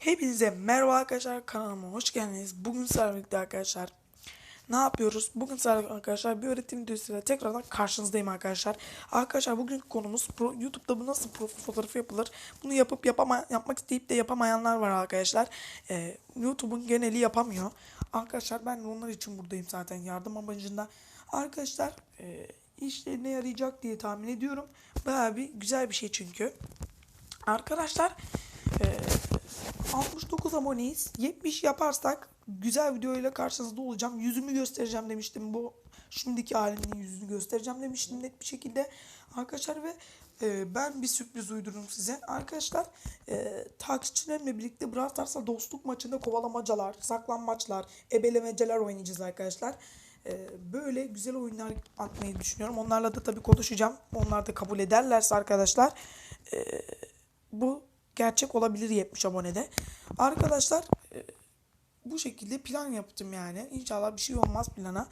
Hepinize merhaba arkadaşlar kanalıma hoş geldiniz. Bugün sizlerle birlikte arkadaşlar ne yapıyoruz? Bugün sizlerle arkadaşlar bir öğretim videosuyla tekrardan karşınızdayım arkadaşlar. Arkadaşlar bugün konumuz pro, YouTube'da bu nasıl profil fotoğrafı yapılır? Bunu yapıp yapama, yapmak isteyip de yapamayanlar var arkadaşlar. Ee, YouTube'un geneli yapamıyor. Arkadaşlar ben onlar için buradayım zaten yardım amacında. Arkadaşlar e, işlerine yarayacak diye tahmin ediyorum. Bayağı bir güzel bir şey çünkü. Arkadaşlar 69 aboneyiz. 70 yaparsak güzel videoyla karşınızda olacağım. Yüzümü göstereceğim demiştim. Bu şimdiki haliminin yüzünü göstereceğim demiştim net bir şekilde. Arkadaşlar ve e, ben bir sürpriz uydurdum size. Arkadaşlar e, takipçilerimle birlikte Brawl Stars'a dostluk maçında kovalamacalar, saklanmaçlar, ebelemeceler oynayacağız arkadaşlar. E, böyle güzel oyunlar atmayı düşünüyorum. Onlarla da tabii konuşacağım. Onlar da kabul ederlerse arkadaşlar e, bu gerçek olabilir 70 abonede. Arkadaşlar e, bu şekilde plan yaptım yani. İnşallah bir şey olmaz plana.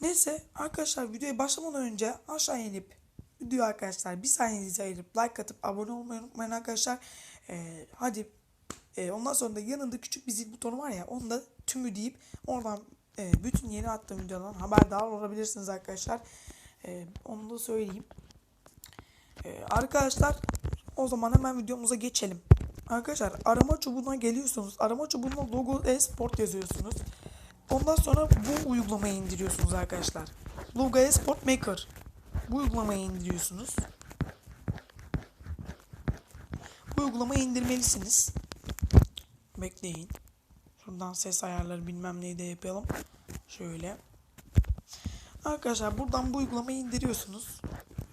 Neyse arkadaşlar videoya başlamadan önce aşağı inip video arkadaşlar bir saniyenizi ayırıp like atıp abone olmayı unutmayın arkadaşlar. E, hadi e, ondan sonra da yanında küçük bir zil butonu var ya onu da tümü deyip oradan e, bütün yeni attığım videodan haberdar olabilirsiniz arkadaşlar. E, onu da söyleyeyim. E, arkadaşlar o zaman hemen videomuza geçelim. Arkadaşlar arama çubuğuna geliyorsunuz. Arama çubuğuna logo e-sport yazıyorsunuz. Ondan sonra bu uygulamayı indiriyorsunuz arkadaşlar. Logo e-sport maker. Bu uygulamayı indiriyorsunuz. Bu uygulamayı indirmelisiniz. Bekleyin. Şuradan ses ayarları bilmem neyi de yapalım. Şöyle. Arkadaşlar buradan bu uygulamayı indiriyorsunuz.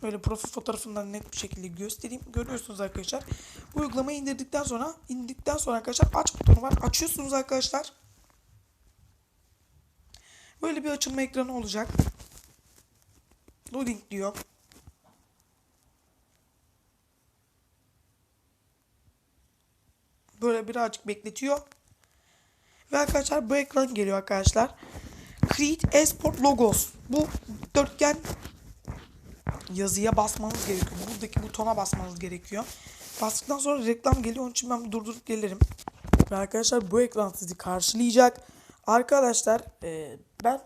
Böyle profil fotoğrafından net bir şekilde göstereyim. Görüyorsunuz arkadaşlar. Bu uygulamayı indirdikten sonra indirdikten sonra arkadaşlar aç butonu var. Açıyorsunuz arkadaşlar. Böyle bir açılma ekranı olacak. Loading diyor. Böyle birazcık bekletiyor. Ve arkadaşlar bu ekran geliyor arkadaşlar. Create Esport Logos. Bu dörtgen yazıya basmanız gerekiyor. Buradaki butona basmanız gerekiyor. Bastıktan sonra reklam geliyor. Onun için ben durdurup gelirim. Ve arkadaşlar bu ekran sizi karşılayacak. Arkadaşlar e, ben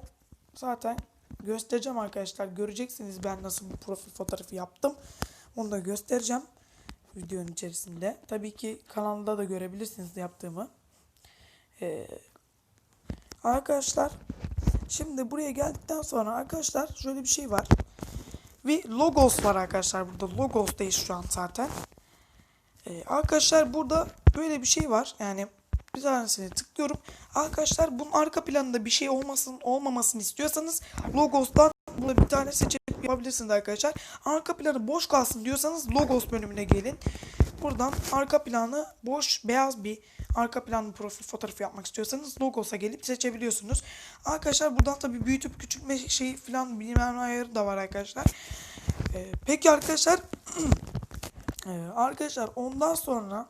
zaten göstereceğim arkadaşlar. Göreceksiniz ben nasıl bu profil fotoğrafı yaptım. Onu da göstereceğim videonun içerisinde. Tabii ki kanalda da görebilirsiniz yaptığımı. E, arkadaşlar şimdi buraya geldikten sonra arkadaşlar şöyle bir şey var. Ve logos var arkadaşlar burada. Logos'tayız şu an zaten. Ee, arkadaşlar burada böyle bir şey var. Yani bir tanesini tıklıyorum. Arkadaşlar bunun arka planında bir şey olmasın olmamasını istiyorsanız logos'tan burada bir tane seçip yapabilirsiniz arkadaşlar. Arka planı boş kalsın diyorsanız logos bölümüne gelin. Buradan arka planı boş beyaz bir arka planlı profil fotoğrafı yapmak istiyorsanız logos'a gelip seçebiliyorsunuz. Arkadaşlar buradan tabii büyütüp küçültme şey falan bilmem ayarı da var arkadaşlar. Ee, peki arkadaşlar ee, arkadaşlar ondan sonra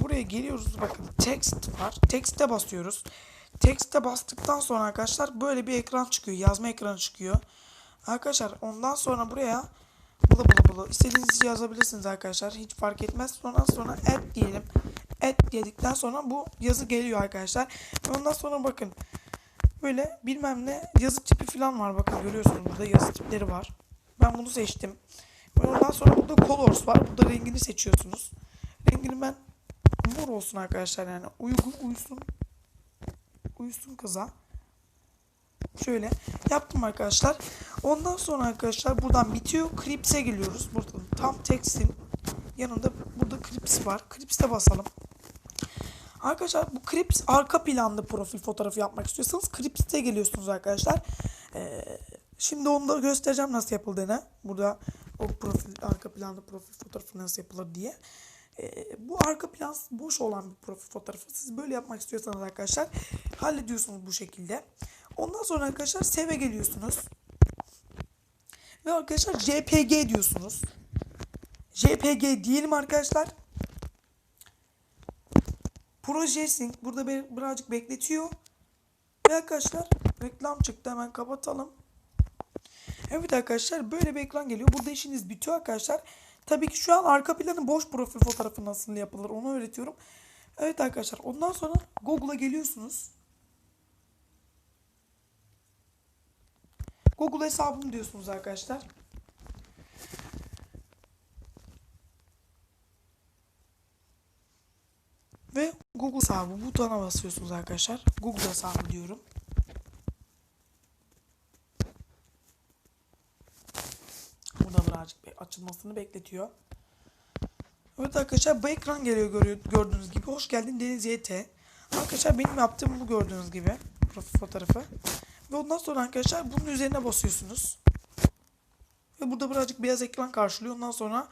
buraya geliyoruz bakın text var. Text'e basıyoruz. Text'e bastıktan sonra arkadaşlar böyle bir ekran çıkıyor. Yazma ekranı çıkıyor. Arkadaşlar ondan sonra buraya bula bula bula istediğinizi yazabilirsiniz arkadaşlar. Hiç fark etmez. Ondan sonra add diyelim. Add dedikten sonra bu yazı geliyor arkadaşlar. Ondan sonra bakın böyle bilmem ne yazı tipi falan var. Bakın görüyorsunuz burada yazı tipleri var. Ben bunu seçtim. Ondan sonra burada colors var. Burada rengini seçiyorsunuz. Rengini ben mor olsun arkadaşlar yani uygun uysun uyusun kıza. Şöyle yaptım arkadaşlar. Ondan sonra arkadaşlar buradan bitiyor. Clips'e geliyoruz. Burada tam text'in yanında burada Clips var. Clips'e basalım. Arkadaşlar bu Clips arka planlı profil fotoğrafı yapmak istiyorsanız Clips'e geliyorsunuz arkadaşlar. Ee, şimdi onu da göstereceğim nasıl yapıldığını. Burada o profil arka planlı profil fotoğrafı nasıl yapılır diye. Ee, bu arka plan boş olan bir profil fotoğrafı siz böyle yapmak istiyorsanız arkadaşlar hallediyorsunuz bu şekilde. Ondan sonra arkadaşlar save geliyorsunuz. Ve arkadaşlar JPG diyorsunuz. JPG diyelim arkadaşlar. Processing burada bir, birazcık bekletiyor. Ve arkadaşlar reklam çıktı hemen kapatalım. Evet arkadaşlar böyle bir ekran geliyor. Burada işiniz bitiyor arkadaşlar. Tabii ki şu an arka planın boş profil fotoğrafı nasıl yapılır onu öğretiyorum. Evet arkadaşlar ondan sonra Google'a geliyorsunuz. Google hesabım diyorsunuz arkadaşlar. Ve Google hesabı butona basıyorsunuz arkadaşlar. Google hesabı diyorum. Burada birazcık açılmasını bekletiyor. Evet arkadaşlar bu ekran geliyor gördüğünüz gibi. Hoş geldin Deniz YT. Arkadaşlar benim yaptığım bu gördüğünüz gibi. Fotoğrafı. Ve ondan sonra arkadaşlar bunun üzerine basıyorsunuz. Ve burada birazcık beyaz ekran karşılıyor. Ondan sonra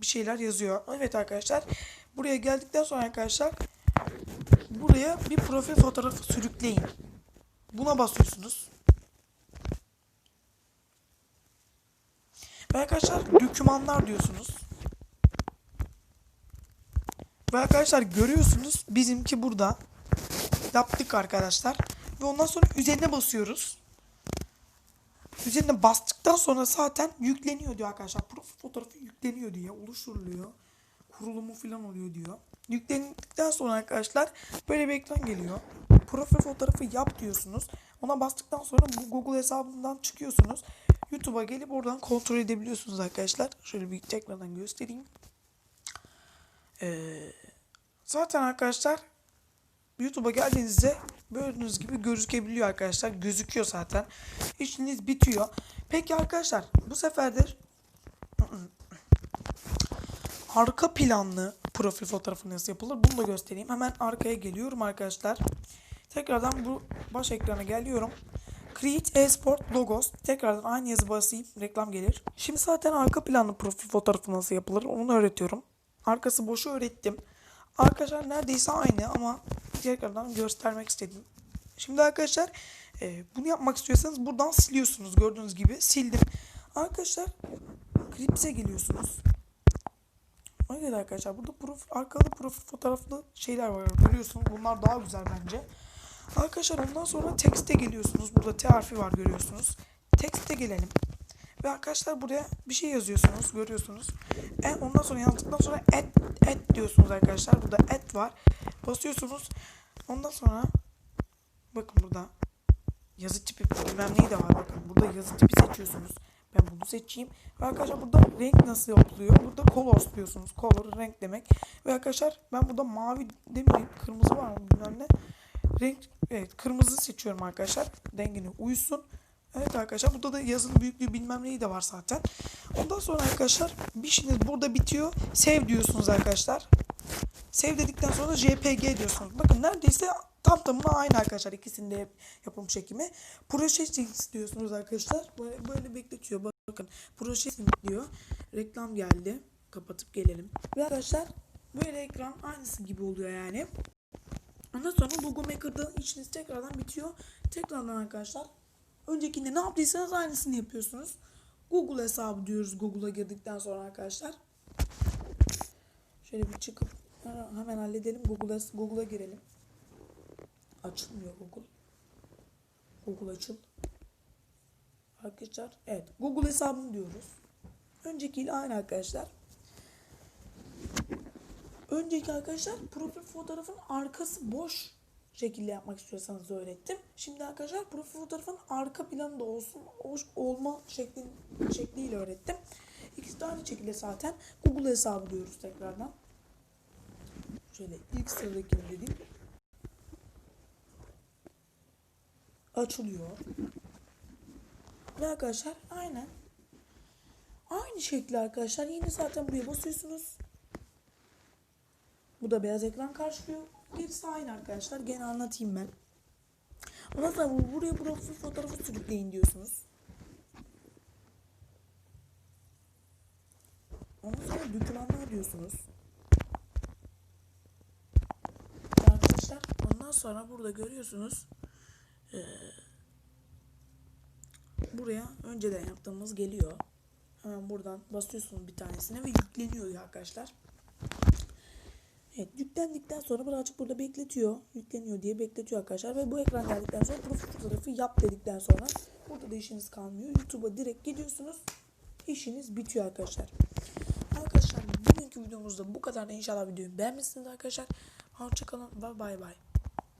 bir şeyler yazıyor. Evet arkadaşlar. Buraya geldikten sonra arkadaşlar buraya bir profil fotoğrafı sürükleyin. Buna basıyorsunuz. Ve arkadaşlar dokümanlar diyorsunuz. Ve arkadaşlar görüyorsunuz bizimki burada. Yaptık arkadaşlar. Ve ondan sonra üzerine basıyoruz. Üzerine bastıktan sonra zaten yükleniyor diyor arkadaşlar. Profil fotoğrafı yükleniyor diye oluşturuluyor. Kurulumu falan oluyor diyor. Yüklendikten sonra arkadaşlar böyle bir ekran geliyor. Profil fotoğrafı yap diyorsunuz. Ona bastıktan sonra bu Google hesabından çıkıyorsunuz. YouTube'a gelip oradan kontrol edebiliyorsunuz arkadaşlar. Şöyle bir tekrardan göstereyim. Ee, zaten arkadaşlar YouTube'a geldiğinizde gördüğünüz gibi gözükebiliyor arkadaşlar. Gözüküyor zaten. İşiniz bitiyor. Peki arkadaşlar bu sefer de arka planlı profil fotoğrafı nasıl yapılır bunu da göstereyim. Hemen arkaya geliyorum arkadaşlar. Tekrardan bu baş ekrana geliyorum. Create Esport Logos. Tekrardan aynı yazı basayım. Reklam gelir. Şimdi zaten arka planlı profil fotoğrafı nasıl yapılır onu öğretiyorum. Arkası boşu öğrettim. Arkadaşlar neredeyse aynı ama tekrardan göstermek istedim. Şimdi arkadaşlar e, bunu yapmak istiyorsanız buradan siliyorsunuz. Gördüğünüz gibi sildim. Arkadaşlar Clips'e geliyorsunuz. Evet arkadaşlar burada profil, arkalı profil fotoğraflı şeyler var. Görüyorsunuz bunlar daha güzel bence. Arkadaşlar ondan sonra text'e geliyorsunuz. Burada T harfi var görüyorsunuz. Text'e gelelim. Ve arkadaşlar buraya bir şey yazıyorsunuz. Görüyorsunuz. E, ondan sonra yazdıktan sonra et et diyorsunuz arkadaşlar. Burada et var. Basıyorsunuz. Ondan sonra bakın burada yazı tipi bilmem neyi de var. Bakın burada yazı tipi seçiyorsunuz. Ben bunu seçeyim. Ve arkadaşlar burada renk nasıl yapılıyor? Burada colors diyorsunuz. Color renk demek. Ve arkadaşlar ben burada mavi demeyeyim. Kırmızı var mı bilmem ne. Renk evet kırmızı seçiyorum arkadaşlar. Rengine uysun. Evet arkadaşlar burada da yazının büyüklüğü bilmem neyi de var zaten. Ondan sonra arkadaşlar bir işiniz burada bitiyor. Save diyorsunuz arkadaşlar. Save dedikten sonra JPG diyorsunuz. Bakın neredeyse tam tamına aynı arkadaşlar ikisinde yap- yapım çekimi. Processing diyorsunuz arkadaşlar. Böyle, böyle bekletiyor. Bakın processing diyor. Reklam geldi. Kapatıp gelelim. Ve arkadaşlar böyle ekran aynısı gibi oluyor yani. Ondan sonra logo maker'da işiniz tekrardan bitiyor. Tekrardan arkadaşlar öncekinde ne yaptıysanız aynısını yapıyorsunuz. Google hesabı diyoruz Google'a girdikten sonra arkadaşlar. Şöyle bir çıkıp hemen halledelim. Google'a Google'a girelim. Açılmıyor Google. Google açıl. Arkadaşlar evet Google hesabını diyoruz. Öncekiyle aynı arkadaşlar. Önceki arkadaşlar profil fotoğrafın arkası boş şekilde yapmak istiyorsanız öğrettim. Şimdi arkadaşlar profil fotoğrafın arka planı da olsun hoş olma şekli, şekliyle öğrettim. İkisi de aynı şekilde zaten Google hesabı diyoruz tekrardan. Şöyle ilk sıradakini dedim. Açılıyor. Ve arkadaşlar aynen aynı şekli arkadaşlar yine zaten buraya basıyorsunuz. Bu da beyaz ekran karşılıyor. Gerisi aynı arkadaşlar. Gene anlatayım ben. Ondan sonra bu- buraya profil fotoğrafı sürükleyin diyorsunuz. Ondan sonra dokümanlar diyorsunuz. Ve Arkadaşlar ondan sonra burada görüyorsunuz. eee, buraya önceden yaptığımız geliyor. Hemen buradan basıyorsunuz bir tanesine ve yükleniyor arkadaşlar. Evet yüklendikten sonra birazcık burada bekletiyor. Yükleniyor diye bekletiyor arkadaşlar. Ve bu ekran geldikten sonra profil fotoğrafı yap dedikten sonra burada da işiniz kalmıyor. YouTube'a direkt gidiyorsunuz. İşiniz bitiyor arkadaşlar. Arkadaşlar bugünkü videomuzda bu kadar. İnşallah videoyu beğenmişsiniz arkadaşlar. Hoşçakalın ve bay bay.